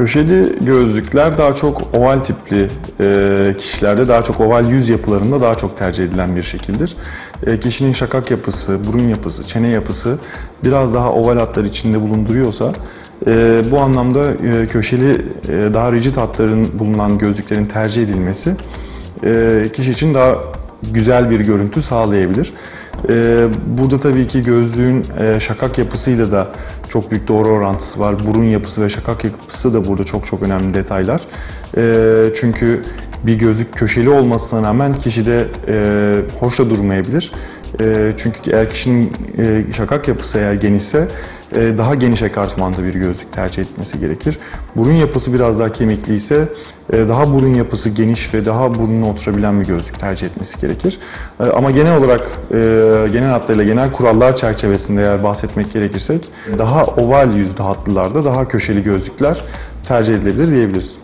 Köşeli gözlükler daha çok oval tipli e, kişilerde, daha çok oval yüz yapılarında daha çok tercih edilen bir şekildir. E, kişinin şakak yapısı, burun yapısı, çene yapısı biraz daha oval hatlar içinde bulunduruyorsa e, bu anlamda köşeli daha rigid hatların bulunan gözlüklerin tercih edilmesi kişi için daha güzel bir görüntü sağlayabilir. Ee, Burada tabii ki gözlüğün e, şakak yapısıyla da çok büyük doğru orantısı var. Burun yapısı ve şakak yapısı da burada çok çok önemli detaylar. Ee, Çünkü bir gözlük köşeli olmasına rağmen kişide e, hoş da durmayabilir. E, Çünkü eğer kişinin e, şakak yapısı eğer genişse daha geniş ekartmanlı bir gözlük tercih etmesi gerekir. Burun yapısı biraz daha kemikli ise e, daha burun yapısı geniş ve daha burnuna oturabilen bir gözlük tercih etmesi gerekir. E, Ama genel olarak e, genel hatlarıyla genel kurallar çerçevesinde eğer bahsetmek gerekirsek daha oval yüzlü hatlılarda daha köşeli gözlükler tercih edilebilir diyebiliriz.